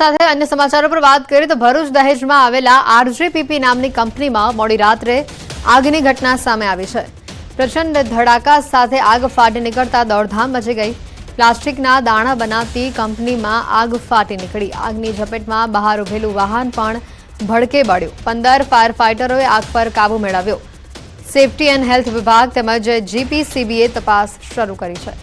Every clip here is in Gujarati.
સાથે અન્ય સમાચારો પર વાત કરીએ તો ભરૂચ દહેજમાં આવેલા આરજેપીપી નામની કંપનીમાં મોડી રાત્રે આગની ઘટના સામે આવી છે. પ્રચંડ ધડાકા સાથે આગ ફાટી નીકળતા દોડધામ મચી ગઈ. પ્લાસ્ટિકના દાણા બનાવતી કંપનીમાં આગ ફાટી નીકળી. આગની ઝપેટમાં બહાર ઉભેલું વાહન પણ ભડકે બળ્યું. પંદર ફાયર ફાઇટરોએ આગ પર કાબુ મેળવ્યો. સેફટી એન્ડ હેલ્થ વિભાગ તેમજ જીપીસીબીએ તપાસ શરૂ કરી છે.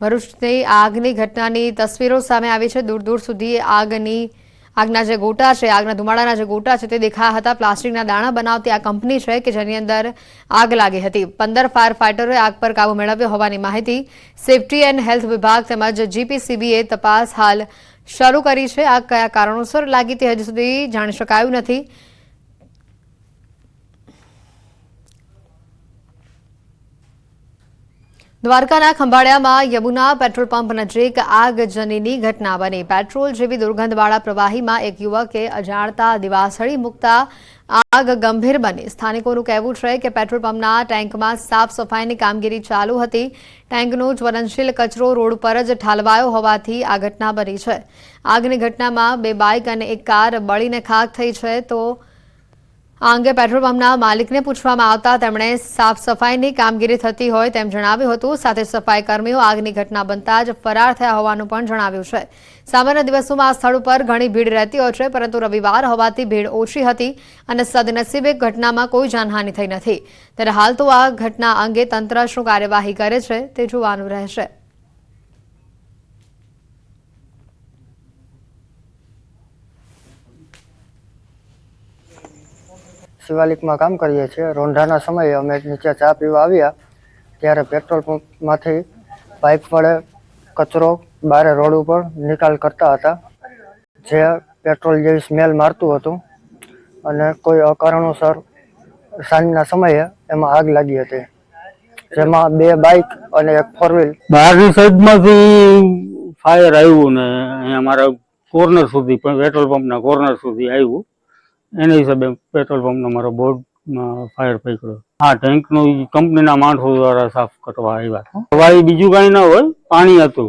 ભરૂચની આગની ઘટનાની તસવીરો સામે આવી છે. દૂર દૂર સુધી આગની, આગના જે ગોટા છે, આગના ધુમાડાના જે ગોટા છે તે દેખાયા હતા. પ્લાસ્ટિકના દાણા બનાવતી આ કંપની છે કે જેની અંદર આગ લાગી હતી. પંદર ફાયર ફાઇટરોએ આગ પર કાબુ મેળવ્યો હોવાની માહિતી સેફટી એન્ડ હેલ્થ વિભાગ તેમજ જીપીસીબીએ તપાસ હાલ શરૂ કરી છે. આગ કયા કારણોસર લાગી તે હજી સુધી જાણી શકાયું નથી. દ્વારકાના ખંભાળિયામાં યમુના પેટ્રોલ પંપ નજીક આગજનીની ઘટના બની. પેટ્રોલ જેવી દુર્ગંધવાળા પ્રવાહીમાં એક યુવકે અજાણતા દિવાસળી મૂકતા આગ ગંભીર બની. સ્થાનિકોનું કહેવું છે કે પેટ્રોલ પંપના ટેન્કમાં સાફ સફાઈની કામગીરી ચાલુ હતી. ટેન્કનો જ્વલનશીલ કચરો રોડ પર જ ઠાલવાયો હોવાથી આ ઘટના બની છે. આગની ઘટનામાં બે બાઇક અને એક કાર બળીને ખાખ થઈ છે તો આ અંગે પેટ્રોલ પંપના માલિકને પૂછવામાં આવતા તેમણે સાફ સફાઈની કામગીરી થતી હોય તેમ જણાવ્યું હતું. સાથે સફાઈ કર્મીઓ આગની ઘટના બનતા જ ફરાર થયા હોવાનું પણ જણાવ્યું છે. સામાન્ય દિવસોમાં આ સ્થળ ઉપર ઘણી ભીડ રહેતી હોય છે, પરંતુ રવિવાર હોવાથી ભીડ ઓછી હતી અને સદનસીબે ઘટનામાં કોઈ જાનહાનિ થઈ નથી. ત્યારે હાલ તો આ ઘટના અંગે તંત્ર શું કાર્યવાહી કરે છે તે જોવાનું રહેશે. શિવાલિકમાં કામ કરીએ છીએ. રોંઢાના સમયે અમે નીચે ચા પીવા આવ્યા, ત્યારે પેટ્રોલ પંપમાંથી પાઇપ વડે કચરો બારે રોડ ઉપર નિકાલ કરતા હતા. જે પેટ્રોલ જેવી સ્મેલ મારતું હતું અને કોઈ અકારણોસર સાંજના સમયે એમાં આગ લાગી હતી. જેમાં બે બાઇક અને એક ફોર વ્હીલ બહારની સાઈડમાંથી ફાયર આવ્યું ને અમારા મારા કોર્નર સુધી પણ પેટ્રોલ પંપના કોર્નર સુધી આવ્યું. એના હિસાબે પેટ્રોલ પંપનો મારો બોર્ડ ફાયર પકડ્યો. હા ટેન્કનો કંપનીના માણસો દ્વારા સાફ કરવા આવ્યા હતા. બીજું કાંઈ ના હોય, પાણી હતું.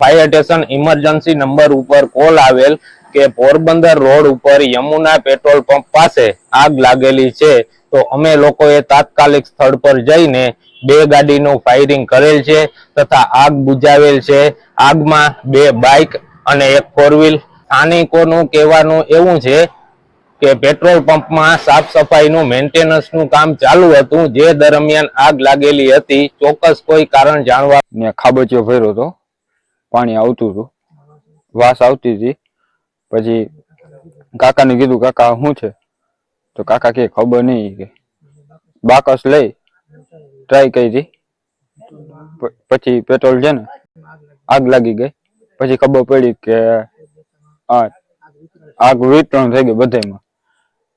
ફાયર સ્ટેશન ઇમરજન્સી નંબર ઉપર કોલ આવેલ કે પોરબંદર રોડ ઉપર યમુના પેટ્રોલ પંપ પાસે આગ લાગેલી છે. તો અમે લોકોએ તાત્કાલિક સ્થળ પર જઈને બે ગાડીનું ફાયરિંગ કરેલ છે તથા આગ બુજાવેલ છે. આગમાં બે બાઇક અને એક ફોર સ્થાનિકોનું કહેવાનું એવું છે કે પેટ્રોલ પંપમાં સાફ સફાઈનું મેન્ટેનન્સનું કામ ચાલુ હતું, જે દરમિયાન આગ લાગેલી હતી. ચોક્કસ કોઈ કારણ જાણવા મેં ખાબોચિયો ભર્યો હતો. પાણી આવતું હતું. વાસ આવતી હતી. પછી કાકાને કીધું, કાકા, શું છે? તો કાકા કે, ખબર નહીં. કે બાકસ લઈ ટ્રાય કરી હતી. પછી પેટ્રોલ છે ને, આગ લાગી ગઈ. પછી ખબર પડી કે આગ વિતરણ થઈ ગઈ બધામાં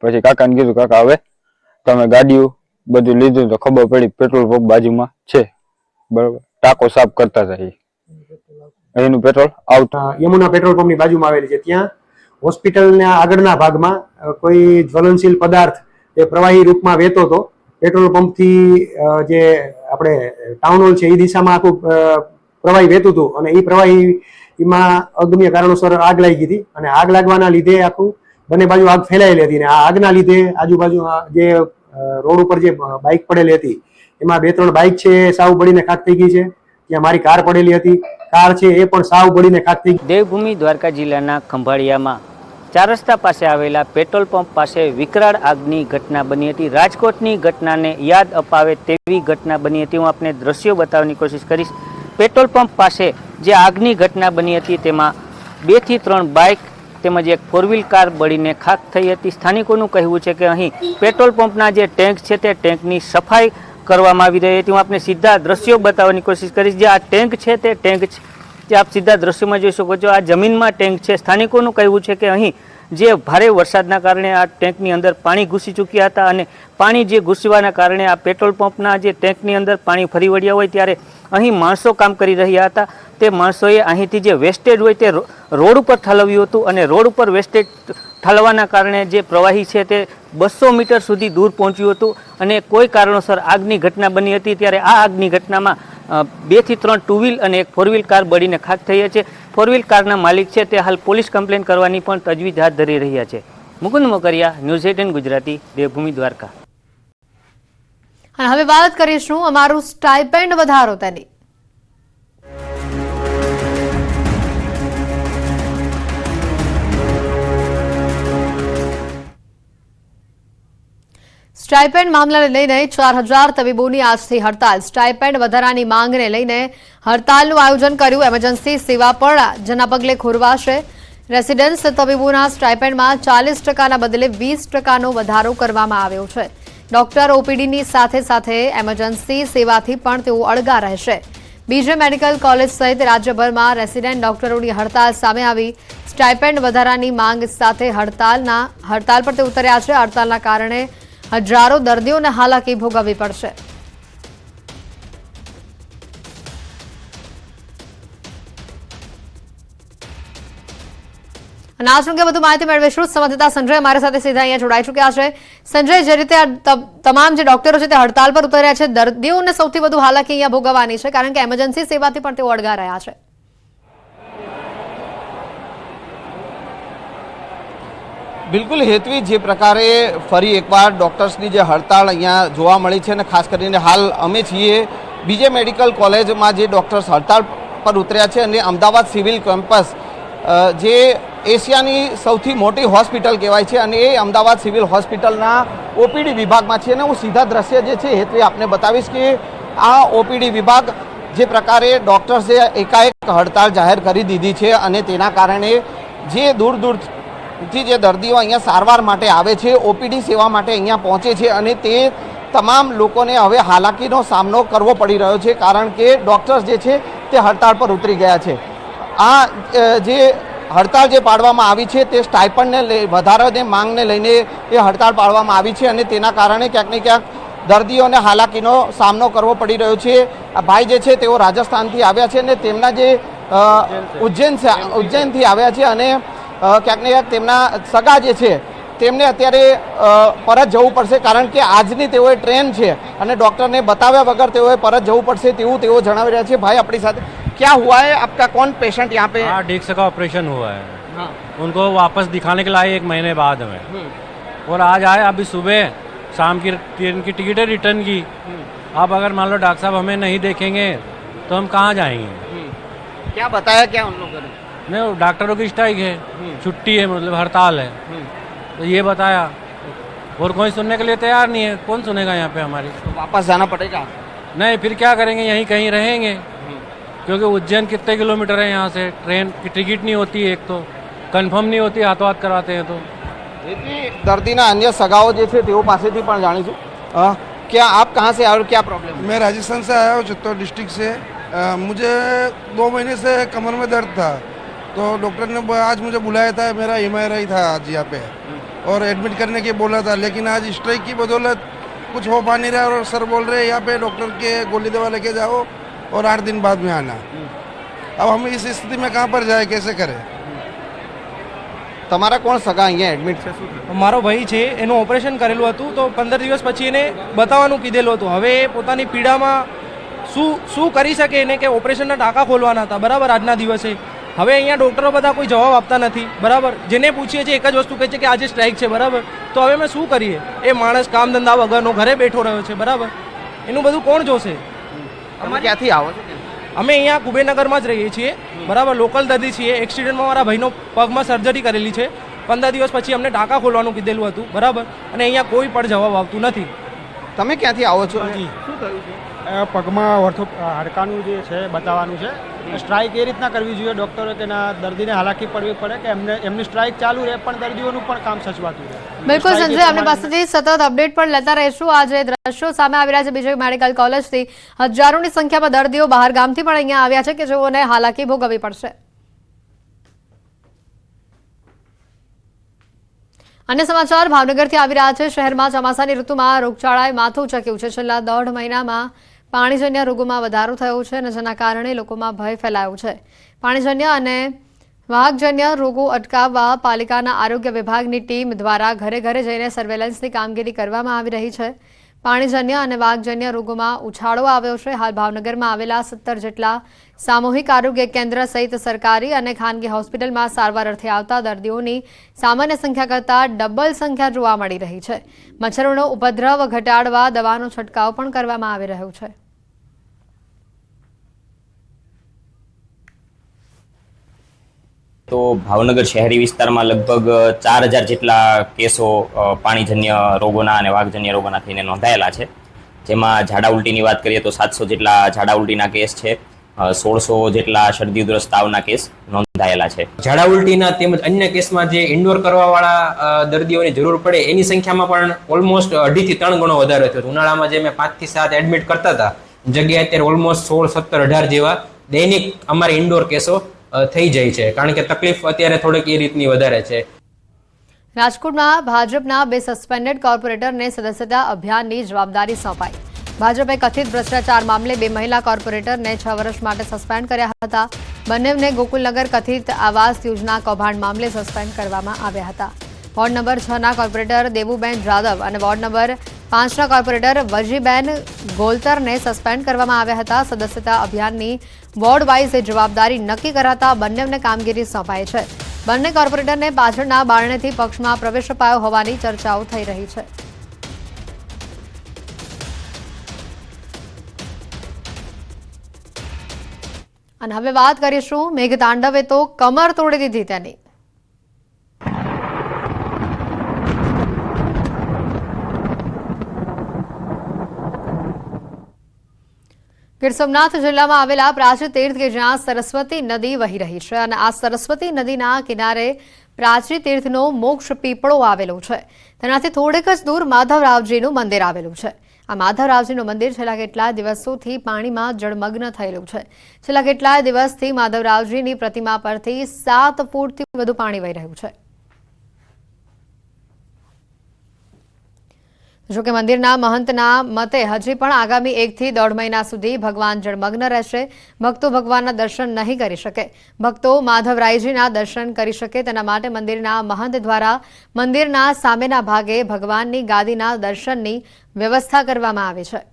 પછી કાકાને કીધું, કાકા, હવે તમે ગાડીઓ બધું લીધું તો ખબર પડી પેટ્રોલ પંપ બાજુમાં છે. બરોબર. ટાંકો સાફ કરતા હતા એનું પેટ્રોલ આવતા યમુના પેટ્રોલ પંપની બાજુમાં આવેલી છે. ત્યાં હોસ્પિટલના આગળના ભાગમાં કોઈ જ્વલનશીલ પદાર્થ એ પ્રવાહી રૂપમાં વહેતો હતો. પેટ્રોલ પંપથી જે આપણે ટાઉન હોલ છે, એ દિશામાં આખું પ્રવાહી વહેતું હતું અને એ પ્રવાહીમાં અગમ્ય કારણોસર આગ લાગી હતી અને આગ લાગવાના લીધે આખું બંને બાજુ આગ ફેલાયેલી હતી અને આ આગના લીધે આજુબાજુ જે રોડ ઉપર જે બાઇક પડેલી હતી, એમાં બે ત્રણ બાઇક છે સાવ બળીને ખાક થઈ ગઈ છે. ત્યાં મારી કાર પડેલી હતી. કાર છે એ પણ સાવ બળીને ખાક થઈ ગઈ. દેવભૂમિ દ્વારકા જિલ્લાના ખંભાળિયામાં ચાર રસ્તા પાસે આવેલા પેટ્રોલ પંપ પાસે વિકરાળ આગની ઘટના બની હતી. રાજકોટની ઘટનાને યાદ અપાવે તેવી ઘટના બની હતી. હું આપને દ્રશ્યો બતાવવાની કોશિશ કરીશ. પેટ્રોલ પંપ પાસે જે આગની ઘટના બની હતી, તેમાં બેથી ત્રણ બાઇક તેમજ એક ફોર વ્હીલ કાર બળીને ખાક થઈ હતી. સ્થાનિકોનું કહેવું છે કે અહીં પેટ્રોલ પંપના જે ટેન્ક છે તે ટેન્કની સફાઈ કરવામાં આવી રહી હતી. હું આપને સીધા દ્રશ્યો બતાવવાની કોશિશ કરીશ. જે આ ટેન્ક છે તે ટેન્ક છે, જે આપ સીધા દ્રશ્યોમાં જોઈ શકો છો. આ જમીનમાં ટેન્ક છે. સ્થાનિકોનું કહેવું છે કે અહીં જે ભારે વરસાદના કારણે આ ટેન્કની અંદર પાણી ઘૂસી ચૂક્યા હતા અને પાણી જે ઘૂસવાના કારણે આ પેટ્રોલ પંપના જે ટેન્કની અંદર પાણી ફરી વળ્યા હોય ત્યારે અહીં માણસો કામ કરી રહ્યા હતા. તે માણસોએ અહીંથી જે વેસ્ટેજ હોય તે રોડ ઉપર ઠલવ્યું હતું અને રોડ ઉપર વેસ્ટેજ ઠલવાના કારણે જે પ્રવાહી છે તે બસો મીટર સુધી દૂર પહોંચ્યું હતું અને કોઈ કારણોસર આગની ઘટના બની હતી. ત્યારે આ આગની ઘટનામાં બેથી ત્રણ ટુ વ્હીલ અને એક ફોર વ્હીલ કાર બળીને ખાક થઈ છે. ફોર વ્હીલ કારના માલિક છે તે હાલ પોલીસ કમ્પ્લેન કરવાની પણ તજવીજ હાથ ધરી રહ્યા છે. Mukund Mokariya, news eighteen Gujarati, Devbhumi Dwarka. અને હવે વાત કરીશું અમારું સ્ટાઇપેન્ડ વધારો તેની. સ્ટાઇપેન્ડ મામલાને લઈને ચાર હજાર તબીબોની આજથી હડતાલ. સ્ટાઇપેન્ડ વધારાની માંગને લઈને હડતાલનું આયોજન કર્યું. એમરજન્સી સેવા પણ જેના પગલે ખોરવાશે. રેસિડેન્સ તબીબોના સ્ટાઇપેન્ડમાં ચાલીસ ટકાના બદલે વીસ ટકાનો વધારો કરવામાં આવ્યો છે. ડોક્ટર ઓપીડીની સાથે સાથે એમરજન્સી સેવાથી પણ તેઓ અળગા રહેશે. બીજે મેડિકલ કોલેજ સહિત રાજ્યભરમાં રેસિડેન્ટ ડોક્ટરોની હડતાલ સામે આવી. સ્ટાઇપેન્ડ વધારાની માંગ સાથે હડતાલના હડતાલ પર તે ઉતર્યા છે. હડતાલના કારણે હજારો દર્દીઓને હાલાકી ભોગવવી પડશે. અને આ અંગે વધુ માહિતી મેળવીશું સંવાદદાતા સંજય અમારી સાથે સીધા અહીંયા જોડાઈ ચૂક્યા છે. સંજય, જે રીતે તમામ જે ડોક્ટરો છે તે હડતાલ પર ઉતર્યા છે, દર્દીઓને સૌથી વધુ હાલાકી અહીંયા ભોગવવાની છે, કારણ કે એમરજન્સી સેવાથી પણ તેઓ અળગા રહ્યા છે. બિલકુલ હેતવી જે પ્રકારે ફરી એકવાર ડૉક્ટર્સની જે હડતાળ અહીંયા જોવા મળી છે અને ખાસ કરીને હાલ અમે છીએ બીજે મેડિકલ કોલેજમાં જે ડૉક્ટર્સ હડતાળ પર ઉતર્યા છે અને અમદાવાદ સિવિલ કેમ્પસ જે એશિયાની સૌથી મોટી હોસ્પિટલ કહેવાય છે અને એ અમદાવાદ સિવિલ હોસ્પિટલના ઓપીડી વિભાગમાં છે અને હું સીધા દ્રશ્ય જે છે હેતવી આપને બતાવીશ કે આ ઓપીડી વિભાગ જે પ્રકારે ડૉક્ટર્સે એકાએક હડતાળ જાહેર કરી દીધી છે અને તેના કારણે જે દૂર દૂર દૂરથી જે દર્દીઓ અહીંયા સારવાર માટે આવે છે ઓપીડી સેવા માટે અહીંયા પહોંચે છે અને તે તમામ લોકોને હવે હાલાકીનો સામનો કરવો પડી રહ્યો છે કારણ કે ડૉક્ટર્સ જે છે તે હડતાળ પર ઉતરી ગયા છે. આ જે હડતાળ જે પાડવામાં આવી છે તે સ્ટાઇપન્ડને લઈ વધારાને માંગને લઈને એ હડતાળ પાડવામાં આવી છે અને તેના કારણે ક્યાંક ને ક્યાંક દર્દીઓને હાલાકીનો સામનો કરવો પડી રહ્યો છે. આ ભાઈ જે છે તેઓ રાજસ્થાનથી આવ્યા છે અને તેમના જે ઉજ્જૈન છે ઉજ્જૈનથી આવ્યા છે અને ક્યાંક ને ક્યાંક તેમના સગા જે છે તેમને અત્યારે અ, પરત જવું પડશે કારણ કે આજની તેઓએ ટ્રેન છે અને ડૉક્ટરને બતાવ્યા વગર તેઓએ પરત જવું પડશે તેવું તેઓ જણાવી રહ્યા છે ભાઈ આપણી સાથે ક્યાં હુઆ है आपका कौन पेशेंट यहाँ पे हाँ डिस्क का ऑपरेशन हुआ है हाँ उनको वापस दिखाने के लाए एक महीने बाद में और आज आए अभी सुबह शाम की ट्रेन की टिकट है रिटर्न की अब अगर मान लो डॉक्टर साहब हमें नहीं देखेंगे तो हम कहाँ जाएंगे क्या बताया क्या उन लोगों ने नहीं वो डॉक्टरों की स्ट्राइक है छुट्टी है मतलब हड़ताल है तो ये बताया और कोई सुनने के लिए तैयार नहीं है कौन सुनेगा यहाँ पे हमारी तो वापस जाना पड़ेगा नहीं फिर क्या करेंगे यहीं कहीं रहेंगे क्योंकि उज्जैन कितने किलोमीटर है यहाँ से ट्रेन की टिकट नहीं होती एक तो कंफर्म नहीं होती हाथों हाथ करवाते हैं तो એથી દર્દીના અન્ય સગાઓ જે છે તેઓ પાસેથી પણ જાણીશું અ, क्या आप कहाँ से आए और क्या प्रॉब्लम मैं राजस्थान से आया हूँ चित्तौड़ डिस्ट्रिक्ट से अ, मुझे दो महीने से कमर में दर्द था तो डॉक्टर ने ब- आज मुझे बुलाया था मेरा एम था आज यहाँ पे और एडमिट करने के बोला था लेकिन आज स्ट्राइक की बदौलत कुछ हो पा नहीं रहा और सर बोल रहे हैं यहाँ पे डॉक्टर के गोली दवा लेके जाओ और आठ दिन बाद में आना अब हम इस स्थिति में कहाँ पर जाए कैसे करें તમારા કોણ સગા અહીંયા એડમિટ છે શું થયું? મારો ભાઈ છે એનું ઓપરેશન કરેલું હતું તો પંદર દિવસ પછી એને બતાવવાનું કીધેલું હતું હવે એ પોતાની પીડામાં શું શું કરી શકે એને કે ઓપરેશનના ટાંકા ખોલવાના હતા બરાબર આજના દિવસે હવે અહીંયા ડૉક્ટરો બધા કોઈ જવાબ આપતા નથી. બરાબર? જેને પૂછીએ છીએ એક જ વસ્તુ કહે છે કે આજે સ્ટ્રાઇક છે બરાબર? તો હવે અમે શું કરીએ? એ માણસ કામ ધંધા વગરનો ઘરે બેઠો રહ્યો છે બરાબર? એનું બધું કોણ જોશે? અમે ક્યાંથી આવો અમે અહીંયા કુબેરનગરમાં જ રહીએ છીએ બરાબર? લોકલ દર્દી છીએ. એક્સિડન્ટમાં મારા ભાઈનો પગમાં સર્જરી કરેલી છે. પંદર દિવસ પછી અમને ટાંકા ખોલવાનું કીધેલું હતું બરાબર? અને અહીંયા કોઈ પણ જવાબ આવતું નથી. તમે ક્યાંથી આવો છો? શું થયું છે? પગમાં ઓર્થો હાડકાનું જે છે બતાવવાનું છે. સ્ટ્રાઇક એ રીતના કરવી જોઈએ ડૉક્ટરો કે ના દર્દીને હાલાકી પડવી પડે કે એમને એમની સ્ટ્રાઇક ચાલુ રહે પણ દર્દીઓનું પણ કામ સચવાતું રહે. બિલકુલ સંજય આપણી પાસેથી સતત અપડેટ પણ લેતા રહીશું. આજે દ્રશ્યો સામે આવી રહ્યા છે બીજે મેડિકલ કોલેજથી હજારોની સંખ્યામાં દર્દીઓ બહાર ગામથી પણ અહીંયા આવ્યા છે કે જેઓને હાલાકી ભોગવવી પડશે. અન્ય સમાચાર ભાવનગરથી આવી રહ્યા છે. શહેરમાં ચોમાસાની ઋતુમાં રોગચાળાએ માથું ચક્યું છે. છેલ્લા દોઢ મહિનામાં પાણીજન્ય રોગોમાં વધારો થયો છે અને જેના કારણે લોકોમાં ભય ફેલાયો છે. પાણીજન્ય અને વાહકજન્ય રોગો અટકાવવા પાલિકાના આરોગ્ય વિભાગની ટીમ દ્વારા ઘરે ઘરે જઈને સર્વેલન્સની કામગીરી કરવામાં આવી રહી છે. પાણીજન્ય અને વાઘજન્ય રોગોમાં ઉછાળો આવ્યો છે. હાલ ભાવનગરમાં આવેલા સત્તર જેટલા સામૂહિક આરોગ્ય કેન્દ્ર સહિત સરકારી અને ખાનગી હોસ્પિટલમાં સારવાર અર્થે આવતા દર્દીઓની સામાન્ય સંખ્યા કરતાં ડબલ સંખ્યા જોવા મળી રહી છે. મચ્છરોનો ઉપદ્રવ ઘટાડવા દવાનો છંટકાવ પણ કરવામાં આવી રહ્યો છે. તો ભાવનગર શહેરી વિસ્તારમાં લગભગ ચાર હજાર જેટલા કેસો પાણીજન્ય રોગોના અને વાઘજન્ય રોગોના થઈને નોંધાયેલા છે. જેમાં ઝાડા ઉલટીની વાત કરીએ તો સાતસો જેટલા ઝાડા ઉલટીના કેસ છે સોળસો જેટલા શરદી ઉધરસ તાવના કેસ નોંધાયેલા છે. ઝાડા ઉલટીના તેમજ અન્ય કેસમાં જે ઇન્ડોર કરવાવાળા દર્દીઓની જરૂર પડે એની સંખ્યામાં પણ ઓલમોસ્ટ અઢીથી ત્રણ ગણો વધારો થયો. ઉનાળામાં જે મેં પાંચથી સાત એડમિટ કરતા હતા, જગ્યાએ અત્યારે ઓલમોસ્ટ સોળ, સત્તર, અઢાર જેવા દૈનિક અમારે ઇન્ડોર કેસો થઈ જાય છે. કારણ કે તકલીફ અત્યારે થોડીક એ રીતની વધારે છે. રાજકોટમાં ભાજપના બે સસ્પેન્ડેડ કોર્પોરેટરને સદસ્યતા અભિયાનની જવાબદારી સોંપાઈ. ભાજપે કથિત ભ્રષ્ટાચાર મામલે બે મહિલા કોર્પોરેટરને છ વર્ષ માટે સસ્પેન્ડ કર્યા હતા. બંનેને ગોકુલનગર કથિત આવાસ યોજના કૌભાંડ મામલે સસ્પેન્ડ કરવામાં આવ્યા હતા. વોર્ડ નંબર છના કોર્પોરેટર દેવુબેન જાદવ અને વોર્ડ નંબર પાંચના કોર્પોરેટર વજીબેન ગોલતરને સસ્પેન્ડ કરવામાં આવ્યા હતા. સદસ્યતા અભિયાનની વોર્ડ વાઇઝ જવાબદારી નક્કી કરાતા બંનેને કામગીરી સોંપાઈ છે. બંને કોર્પોરેટરને પાછળના બારણેથી પક્ષમાં પ્રવેશ અપાયો હોવાની ચર્ચાઓ થઈ રહી છે. અને હવે વાત કરીશું મેઘતાંડવે તો કમર તોડી દીધી તેની. ગીર સોમનાથ જિલ્લામાં આવેલા પ્રાચી તીર્થ કે જ્યાં સરસ્વતી નદી વહી રહી છે અને આ સરસ્વતી નદીના કિનારે પ્રાચી તીર્થનો મોક્ષ પીપળો આવેલો છે. તેનાથી થોડેક જ દૂર માધવરાવજીનું મંદિર આવેલું છે. આ માધવરાવજીનું મંદિર છેલ્લા કેટલાય દિવસોથી પાણીમાં જળમગ્ન થયેલું છે. છેલ્લા કેટલાય દિવસથી માધવરાવજીની પ્રતિમા પરથી સાત ફૂટથી વધુ પાણી વહી રહ્યું છે. જોકે મંદિરના મહંતના મતે હજી પણ આગામી એકથી દોઢ મહિના સુધી ભગવાન જળમગ્ન રહેશે. ભક્તો ભગવાનના દર્શન નહીં કરી શકે. ભક્તો માધવરાયજીના દર્શન કરી શકે તેના માટે મંદિરના મહંત દ્વારા મંદિરના સામેના ભાગે ભગવાનની ગાદીના દર્શનની વ્યવસ્થા કરવામાં આવી છે.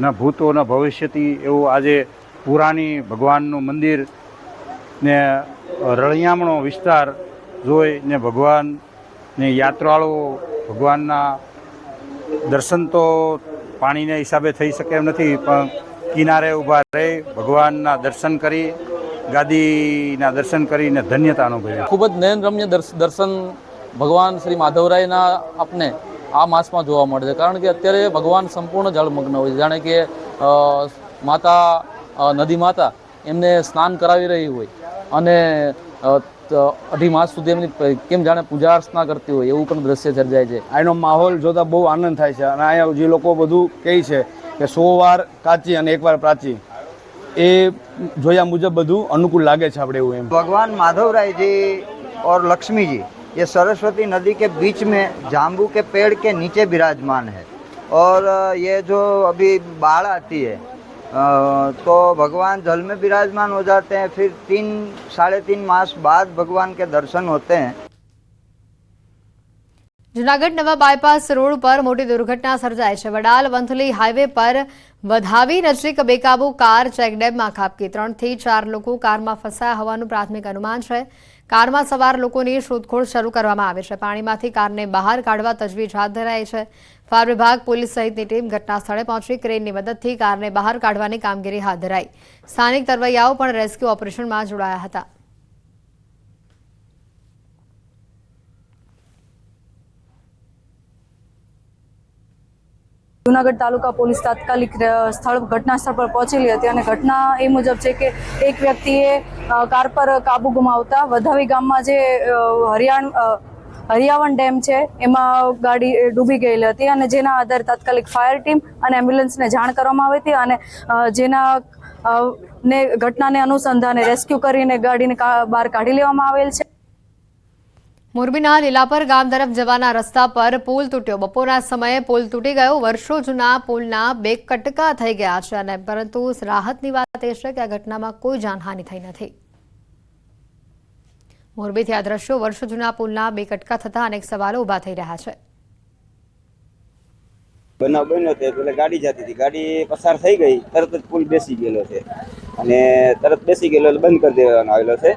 ન ભૂતો, ન ભવિષ્યથી એવું આજે પુરાણી ભગવાનનું મંદિર ને રળિયામણો વિસ્તાર જોઈને ભગવાનને યાત્રાળુઓ ભગવાનના દર્શન તો પાણીના હિસાબે થઈ શકે એમ નથી, પણ કિનારે ઊભા રહી, ભગવાનના દર્શન કરી, ગાદીના દર્શન કરીને ધન્યતા અનુભવી ખૂબ જ નયનરમ્ય દર્શ- દર્શન ભગવાન શ્રી માધવરાયના આપને આ માસમાં જોવા મળે છે. કારણ કે અત્યારે ભગવાન સંપૂર્ણ જળમગ્ન હોય છે. જાણે કે માતા નદી માતા એમને સ્નાન કરાવી રહી હોય. અને અ, ત- અઢી માસ સુધી એમની પ- કેમ જાણે પૂજા અર્ચના કરતી હોય એવું પણ દ્રશ્ય સર્જાય છે આનો માહોલ જોતા બહુ આનંદ થાય છે અને અહીંયા જે લોકો બધું કહે છે કે સો વાર કાચી અને એકવાર પ્રાચી એ જોયા મુજબ બધું અનુકૂળ લાગે છે આપણે એવું એમ भगवान माधव राय जी और लक्ष्मी जी ये सरस्वती नदी के बीच में जाम्बू के पेड़ के नीचे विराजमान है और अ, ये जो अभी बाढ़ आती है अ, तो भगवान जल में विराजमान हो जाते हैं फिर तीन साढ़े तीन मास बाद भगवान के दर्शन होते हैं જૂનાગઢ નવા બાયપાસ રોડ પર મોટી દુર્ઘટના સર્જાઈ છે વડાલ વંથલી હાઈવે પર વધાવી નજીક બેકાબુ કાર ચેકડેમમાં ખાબકી ત્રણથી ચાર લોકો કારમાં ફસાયા હોવાનું પ્રાથમિક અનુમાન છે કારમાં સવાર લોકોની શોધખોળ શરૂ કરવામાં આવી છે પાણીમાંથી કારને બહાર કાઢવા તજવીજ હાથ ધરાઈ છે ફાયર વિભાગ, પોલીસ સહિતની ટીમ ઘટના પહોંચી ક્રેનની મદદથી કારને બહાર કાઢવાની કામગીરી હાથ ધરાઈ. સ્થાનિક તરવૈયાઓ પણ રેસ્ક્યુ ઓપરેશનમાં જોડાયા હતા. જુનાગઢ તાલુકા પોલીસ તાત્કાલિક સ્થળ ઘટના સ્થળ પર પહોંચેલી હતી અને ઘટના એ મુજબ છે કે એક વ્યક્તિએ કાર પર કાબુ ગુમાવતા વધાવી ગામમાં જે હરિયાણ અ, હરિયાવણ ડેમ છે એમાં ગાડી ડૂબી ગયેલી હતી અને જેના આધારે તાત્કાલિક ફાયર ટીમ અને એમ્બ્યુલન્સને જાણ કરવામાં આવી હતી અને જેના ને ઘટનાને અનુસંધાને રેસ્ક્યુ કરીને ગાડીને બહાર કાઢી લેવામાં આવેલ છે. મોરબીના લીલાપર ગામ તરફ જવાના રસ્તા પર પુલ તૂટ્યો. બપોરના સમયે પુલ તૂટી ગયો. વર્ષો જૂના પુલના બે કટકા થઈ ગયા છે અને પરંતુ રાહતની વાત એ છે કે આ ઘટનામાં કોઈ જાનહાનિ થઈ નથી. મોરબીથી આ દ્રશ્યો વર્ષો જૂના પુલના બે કટકા થતા અનેક સવાલો ઊભા થઈ રહ્યા છે. બનાવ બન્યો તે એટલે ગાડી જતી હતી. ગાડી પસાર થઈ ગઈ તરત જ પુલ બેસી ગયેલો છે. અને તરત બેસી ગયેલો એટલે બંધ કરી દેવાનો આવેલો છે.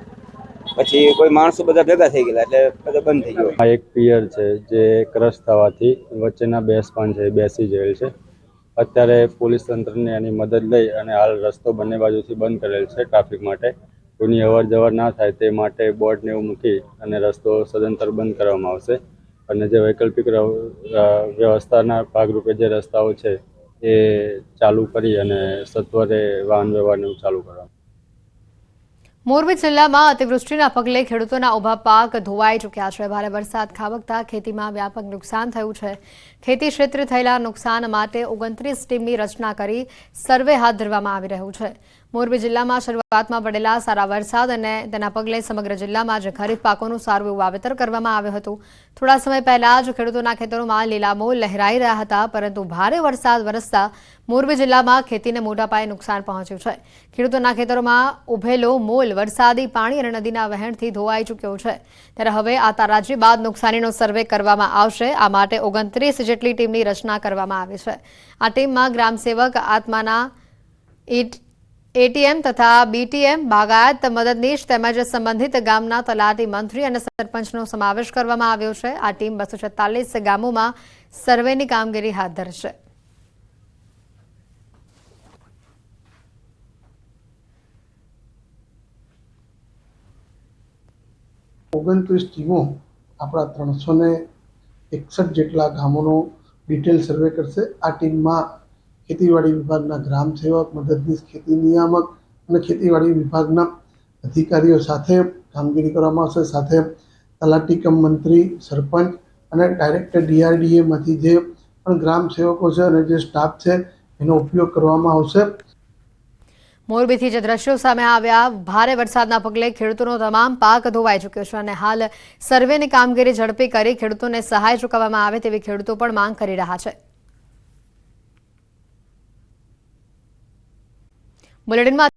પછી કોઈ માણસો બધા ભેગા થઈ ગયેલા એટલે બધો બંધ થઈ ગયો. આ એક પિયર છે જે ક્રશ થવાથી વચ્ચેના બે સ્પાન છે બેસી ગયેલ છે. અત્યારે પોલીસ તંત્રને એની મદદ લઈ અને હાલ રસ્તો બંને બાજુથી બંધ કરેલ છે ટ્રાફિક માટે. કોઈની અવર જવર ના થાય તે માટે બોર્ડને એવું મૂકી અને રસ્તો સદંતર બંધ કરવામાં આવશે. અને જે વૈકલ્પિક વ્યવસ્થાના ભાગરૂપે જે રસ્તાઓ છે એ ચાલુ કરી અને સત્વરે વાહન વ્યવહારને ચાલુ કરવા. મોરબી જિલ્લામાં અતિવૃષ્ટિના પગલે ખેડૂતોના ઊભા પાક ધોવાઈ ચૂક્યા છે. ભારે વરસાદ ખાબકતા ખેતીમાં વ્યાપક નુકસાન થયું છે. ખેતી ક્ષેત્રે થયેલા નુકસાન માટે ઓગણત્રીસ ટીમની રચના કરી સર્વે હાથ ધરવામાં આવી રહ્યું છે. મોરબી જિલ્લામાં શરૂઆતમાં પડેલા સારા વરસાદ અને તેના પગલે સમગ્ર જિલ્લામાં જ ખરીફ પાકોનું સારું એવું વાવેતર કરવામાં આવ્યું હતું. થોડા સમય પહેલા જ ખેડૂતોના ખેતરોમાં લીલામો લહેરાઈ રહ્યા હતા, પરંતુ ભારે વરસાદ વરસતા મોરબી જિલ્લામાં ખેતીને મોટા પાયે નુકસાન પહોંચ્યું છે. ખેડૂતોના ખેતરોમાં ઉભેલો મોલ, વરસાદી પાણી અને નદીના વહેણથી ધોવાઈ ચૂક્યો છે. ત્યારે હવે આ તારાજી બાદ નુકસાનીનો સર્વે કરવામાં આવશે. આ માટે ઓગણત્રીસ જેટલી ટીમની રચના કરવામાં આવી છે. આ ટીમમાં ગ્રામસેવક આત્માના ઈટ એટીએમ તથા બીટીએમ બાગાયત મદદનીશ તેમજ સંબંધિત ગામના તલાટી મંત્રી અને સરપંચનો સમાવેશ કરવામાં આવ્યો છે. આ ટીમ બસો છેતાલીસ ગામોમાં સર્વેની કામગીરી હાથ ધરશે. ઓગણત્રીસ ટીમો આપણા ત્રણસો ને એકસઠ જેટલા ગામોનો ડિટેલ સર્વે કરશે. આ ટીમમાં ખેતીવાડી વિભાગના ગ્રામ સેવક મદદનીશ, ખેતી નિયામક અને ખેતીવાડી વિભાગના અધિકારીઓ સાથે કામગીરી કરવામાં આવશે. સાથે તલાટી કમ મંત્રી, સરપંચ અને ડાયરેક્ટર ડીઆરડીએમાંથી જે પણ ગ્રામ સેવકો છે અને જે સ્ટાફ છે, એનો ઉપયોગ કરવામાં આવશે. મોરબીથી જે દ્રશ્યો સામે આવ્યા. ભારે વરસાદના પગલે ખેડૂતોનો તમામ પાક ધોવાઈ ચૂક્યો છે અને હાલ સર્વેની કામગીરી ઝડપી કરી ખેડૂતોને સહાય ચૂકવવામાં આવે તેવી ખેડૂતો પણ માંગ કરી રહ્યા છે. બુલેટિનમાં